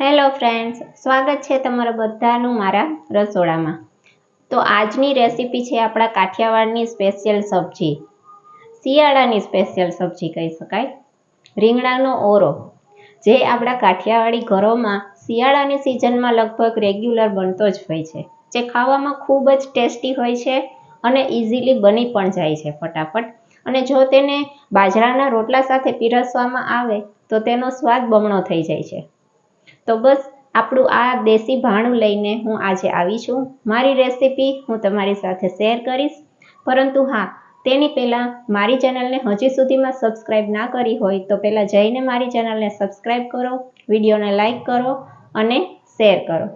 Hello friends, સ્વાગત છે તમારા બધાનું મારા રસોડામાં. તો આજની રેસીપી છે આપણા કાઠિયાવાડની સ્પેશિયલ સબ્જી. શિયાળાની સ્પેશિયલ સબ્જી કહી શકાય. રીંગણાનો ઓરો, જે આપણા કાઠિયાવાડી ઘરોમાં શિયાળાની સિઝનમાં લગભગ રેગ્યુલર બનતો જ હોય છે, જે ખાવામાં ખૂબ જ ટેસ્ટી હોય છે અને ઇઝીલી બની પણ જાય છે ફટાફટ. અને જો તેને બાજરાના રોટલા સાથે પીરસવામાં આવે, તો તેનો સ્વાદ બમણો થઈ જાય છે. તો બસ આપણું આ દેશી ભાણું લઈને હું આજે આવી છું. મારી રેસીપી હું તમારી સાથે શેર કરીશ. પરંતુ હા, તેની પહેલાં મારી ચેનલને હજી સુધીમાં સબસ્ક્રાઈબ ના કરી હોય તો પહેલાં જઈને મારી ચેનલને સબસ્ક્રાઇબ કરો વિડીયોને લાઇક કરો અને શેર કરો.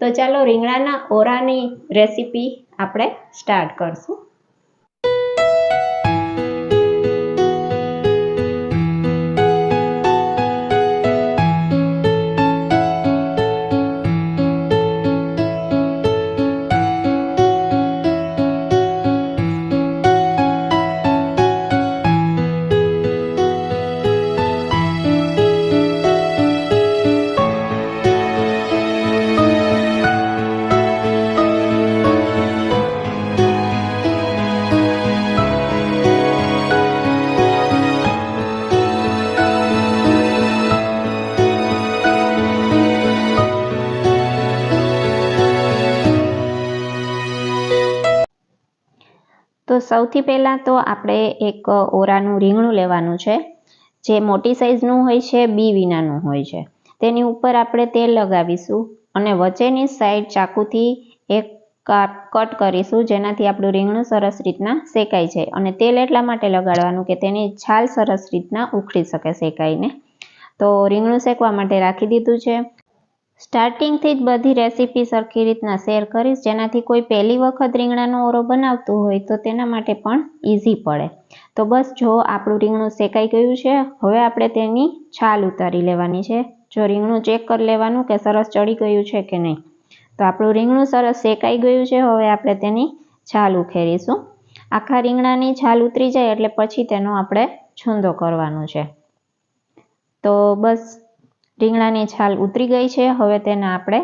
તો ચાલો રીંગણાના ઓરાની રેસીપી આપણે સ્ટાર્ટ કરશું. સૌથી પહેલાં તો આપણે એક ઓરાનું રીંગણું લેવાનું છે, જે મોટી સાઈઝનું હોય છે, બી વિનાનું હોય છે. તેની ઉપર આપણે તેલ લગાવીશું અને વચ્ચેની સાઈડ ચાકુથી એક કટ કરીશું, જેનાથી આપણું રીંગણું સરસ રીતના શેકાઈ જાય. અને તેલ એટલા માટે લગાડવાનું કે તેની છાલ સરસ રીતના ઉખડી શકે શેકાઈને. તો રીંગણું શેકવા માટે રાખી દીધું છે. સ્ટાર્ટિંગથી જ બધી રેસીપી સરખી રીતના શેર કરીશ. જેનાથી કોઈ પહેલી વખત રીંગણાનો ઓરો બનાવતું હોય તો તેના માટે પણ ઇઝી પડે. તો બસ જો આપણું રીંગણું શેકાઈ ગયું છે, હવે આપણે તેની છાલ ઉતારી લેવાની છે. જો રીંગણું ચેક કરી લેવાનું કે સરસ ચડી ગયું છે કે નહીં. તો આપણું રીંગણું સરસ શેકાઈ ગયું છે, હવે આપણે તેની છાલ ઉખેરીશું. આખા રીંગણાની છાલ ઉતરી જાય એટલે પછી તેનો આપણે છૂંદો કરવાનો છે. તો બસ રીંગણાની છાલ ઉતરી ગઈ છે. હવે તેને આપણે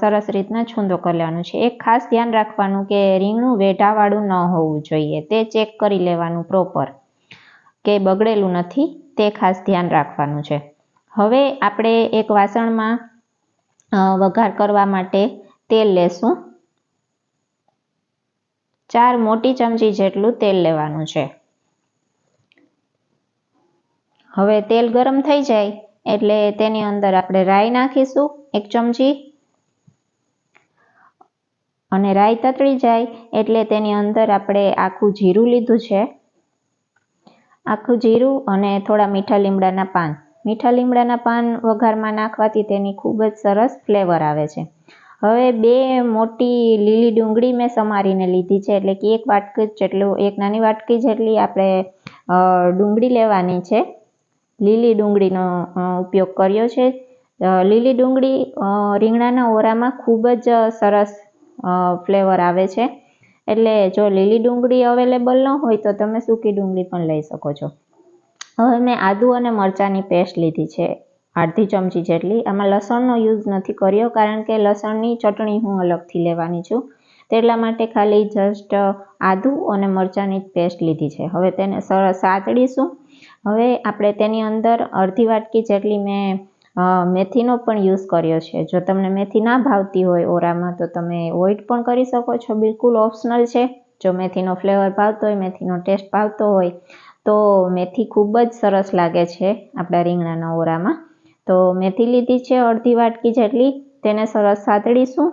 સરસ રીતના છૂંદો કરી લેવાનું છે. એક ખાસ ધ્યાન રાખવાનું કે રીંગણું વેઢાવાળું ન હોવું જોઈએ. તે ચેક કરી લેવાનું પ્રોપર કે બગડેલું નથી. તે ખાસ ધ્યાન રાખવાનું છે. હવે આપણે એક વાસણમાં વઘાર કરવા માટે તેલ લેશું. ચાર મોટી ચમચી જેટલું તેલ લેવાનું છે. હવે તેલ ગરમ થઈ જાય. એટલે તેની અંદર આપણે રાઈ નાખીશું એક ચમચી. અને રાઈ તતળી જાય એટલે તેની અંદર આપણે આખું જીરું લીધું છે. આખું જીરું અને થોડા મીઠા લીમડાના પાન. મીઠા લીમડાના પાન વઘારમાં નાખવાથી તેની ખૂબ જ સરસ ફ્લેવર આવે છે. હવે બે મોટી લીલી ડુંગળી મેં સમારીને લીધી છે, એટલે કે એક વાટકી જેટલું, એક નાની વાટકી જેટલી આપણે ડુંગળી લેવાની છે. લીલી ડુંગળીનો ઉપયોગ કર્યો છે. લીલી ડુંગળી રીંગણાના ઓરામાં ખૂબ જ સરસ ફ્લેવર આવે છે. એટલે જો લીલી ડુંગળી અવેલેબલ ન હોય તો તમે સૂકી ડુંગળી પણ લઈ શકો છો. હવે મેં આદુ અને મરચાંની પેસ્ટ લીધી છે, અડધી ચમચી જેટલી. આમાં લસણનો યુઝ નથી કર્યો કારણ કે લસણની ચટણી હું અલગથી લેવાની છું. તેટલા માટે ખાલી જસ્ટ આદુ અને મરચાંની પેસ્ટ લીધી છે. હવે તેને સરસ સાતડીશું. હવે આપણે તેની અંદર અડધી વાટકી જેટલી મેં મેથીનો પણ યુઝ કર્યો છે. જો તમને મેથી ના ભાવતી હોય ઓરામાં, તો તમે વોઇટ પણ કરી શકો છો. બિલકુલ ઓપ્શનલ છે. જો મેથીનો ફ્લેવર ભાવતો હોય, મેથીનો ટેસ્ટ ભાવતો હોય, તો મેથી ખૂબ જ સરસ લાગે છે આપણા રીંગણાના ઓરામાં. તો મેથી લીધી છે અડધી વાટકી જેટલી. તેને સરસ સાતડીશું.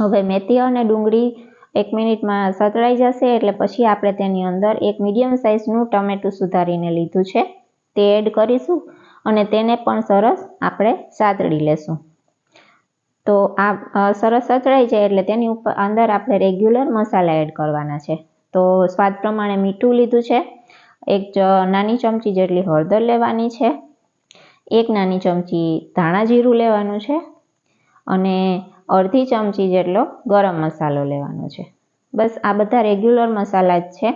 હવે મેથી અને ડુંગળી એક મિનિટમાં સતળાઈ જશે એટલે પછી આપણે તેની અંદર એક મીડિયમ સાઇઝનું ટમેટું સુધારીને લીધું છે. તે એડ કરીશું અને તેને પણ સરસ આપણે સાતળી લેશું. તો આ સરસ સતળાઈ જાય એટલે તેની ઉપર, અંદર આપણે રેગ્યુલર મસાલા એડ કરવાના છે. તો સ્વાદ પ્રમાણે મીઠું લીધું છે. એક નાની ચમચી જેટલી હળદર લેવાની છે. એક નાની ચમચી ધાણા જીરું લેવાનું છે. અને અડધી ચમચી જેટલો ગરમ મસાલો લેવાનો છે. બસ આ બધા રેગ્યુલર મસાલા જ છે.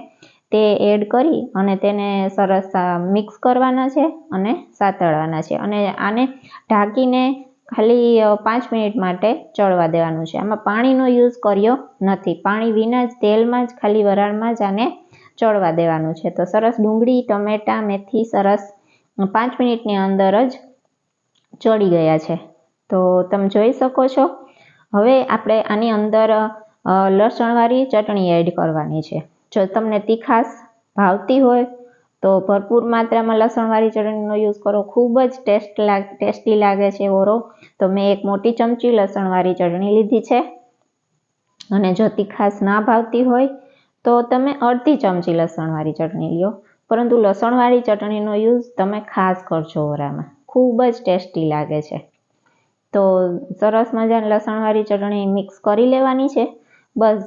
તે એડ કરી અને તેને સરસ મિક્સ કરવાના છે અને સાતળવાના છે. અને આને ઢાંકીને ખાલી પાંચ મિનિટ માટે ચડવા દેવાનું છે. આમાં પાણીનો યુઝ કર્યો નથી. પાણી વિના જ તેલમાં જ, ખાલી વરાળમાં જ આને ચડવા દેવાનું છે. તો સરસ ડુંગળી, ટમેટાં, મેથી સરસ પાંચ મિનિટની અંદર જ ચડી ગયા છે. તો તમે જોઈ શકો છો હવે આપણે આની અંદર લસણવાળી ચટણી એડ કરવાની છે. જો તમને તીખાશ ભાવતી હોય, તો ભરપૂર માત્રામાં લસણવાળી ચટણીનો યુઝ કરો. ખૂબ જ ટેસ્ટ લાગ, ટેસ્ટી લાગે છે ઓરો. તો મેં એક મોટી ચમચી લસણવાળી ચટણી લીધી છે. અને જો તીખાશ ના ભાવતી હોય, તો તમે અડધી ચમચી લસણવાળી ચટણી લ્યો. પરંતુ લસણવાળી ચટણીનો યુઝ તમે ખાસ કરજો ઓરામાં. ખૂબ જ ટેસ્ટી લાગે છે. તો સરસ મજાની લસણવાળી ચટણી મિક્સ કરી લેવાની છે. બસ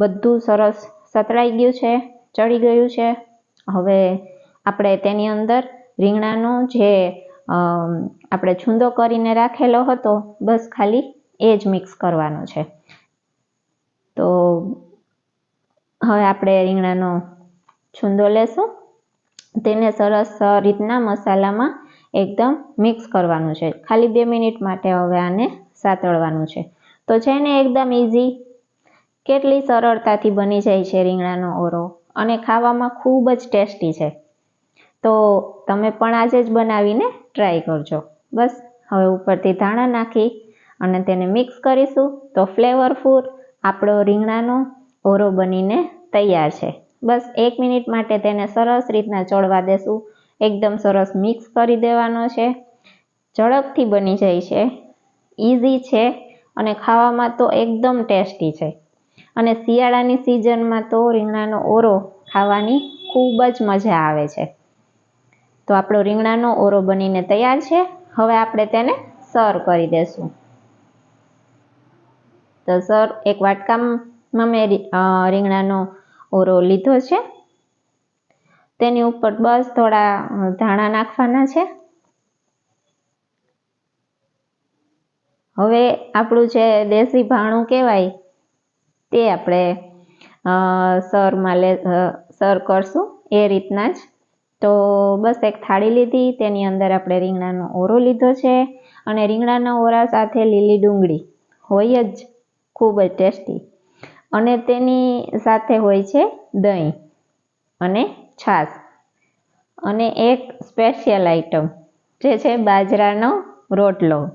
બધું સરસ સતળાઈ ગયું છે, ચડી ગયું છે. હવે આપણે તેની અંદર રીંગણાનો જે આપણે છૂંદો કરીને રાખેલો હતો, બસ ખાલી એ જ મિક્સ કરવાનો છે. તો હવે આપણે રીંગણાનો છૂંદો લેશું. તેને સરસ રીતના મસાલામાં એકદમ મિક્સ કરવાનું છે. ખાલી બે મિનિટ માટે હવે આને સાતળવાનું છે. તો છે ને એકદમ ઇઝી કેટલી સરળતાથી બની જાય છે રીંગણાનો ઓરો અને ખાવામાં ખૂબ જ ટેસ્ટી છે. તો તમે પણ આજે જ બનાવીને ટ્રાય કરજો. બસ, હવે ઉપરથી ધાણા નાખી અને તેને મિક્સ કરીશું તો ફ્લેવરફુલ આપણો રીંગણાનો ઓરો બનીને તૈયાર છે. બસ, એક મિનિટ માટે તેને સરસ રીતના ચડવા દેશું. એકદમ સરસ મિક્સ કરી દેવાનો છે. ઝડપથી બની જાય છે. ઇઝી છે અને ખાવામાં તો એકદમ ટેસ્ટી છે. અને શિયાળાની સિઝનમાં તો રીંગણાનો ઓરો ખાવાની ખૂબ જ મજા આવે છે. તો આપણો રીંગણાનો ઓરો બનીને તૈયાર છે. હવે આપણે તેને સર્વ કરી દેશું. તો સર, એક વાટકામાં મેં રીંગણાનો ઓરો લીધો છે. તેની ઉપર બસ થોડા ધાણા નાખવાના છે. હવે આપણું જે દેશી ભાણું કહેવાય, તે આપણે સરમાં લે સર કરશું એ રીતના જ. તો બસ એક થાળી લીધી, તેની અંદર આપણે રીંગણાનો ઓરો લીધો છે અને રીંગણાના ઓરા સાથે લીલી ડુંગળી, હોય જ ખૂબ જ ટેસ્ટી. અને તેની સાથે હોય છે દહીં અને છાશ અને એક સ્પેશિયલ આઈટમ જે છે બાજરાનો રોટલો.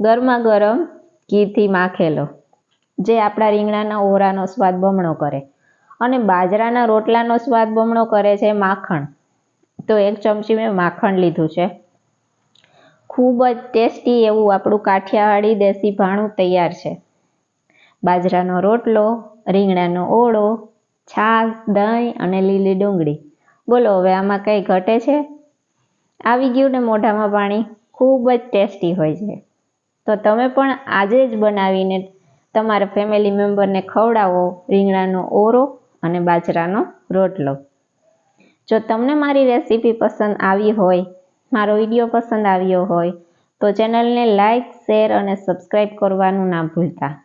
ગરમા ગરમ ઘીથી માખેલો, જે આપણા રીંગણાના ઓરાનો સ્વાદ બમણો કરે અને બાજરાના રોટલાનો સ્વાદ બમણો કરે છે માખણ. તો એક ચમચી મેં માખણ લીધું છે. ખૂબ જ ટેસ્ટી એવું આપણું કાઠિયાવાડી દેશી ભાણું તૈયાર છે. બાજરાનો રોટલો, રીંગણાનો ઓળો છાશ દહીં અને લીલી ડુંગળી. બોલો, હવે આમાં કંઈ ઘટે છે? આવી ગયું ને મોઢામાં પાણી? ખૂબ જ ટેસ્ટી હોય છે. તો તમે પણ આજે જ બનાવીને તમારા ફેમિલી મેમ્બરને ખવડાવો રીંગણાનો ઓરો અને બાજરાનો રોટલો. જો તમને મારી રેસીપી પસંદ આવી હોય, મારો વીડિયો પસંદ આવ્યો હોય, તો ચેનલને લાઈક, શેર અને સબસ્ક્રાઈબ કરવાનું ના ભૂલતા.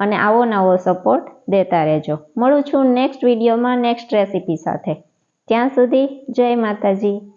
અને આવો નવો સપોર્ટ દેતા રહેજો. મળું છું નેક્સ્ટ વિડીયોમાં નેક્સ્ટ રેસીપી સાથે. ત્યાં સુધી જય માતાજી.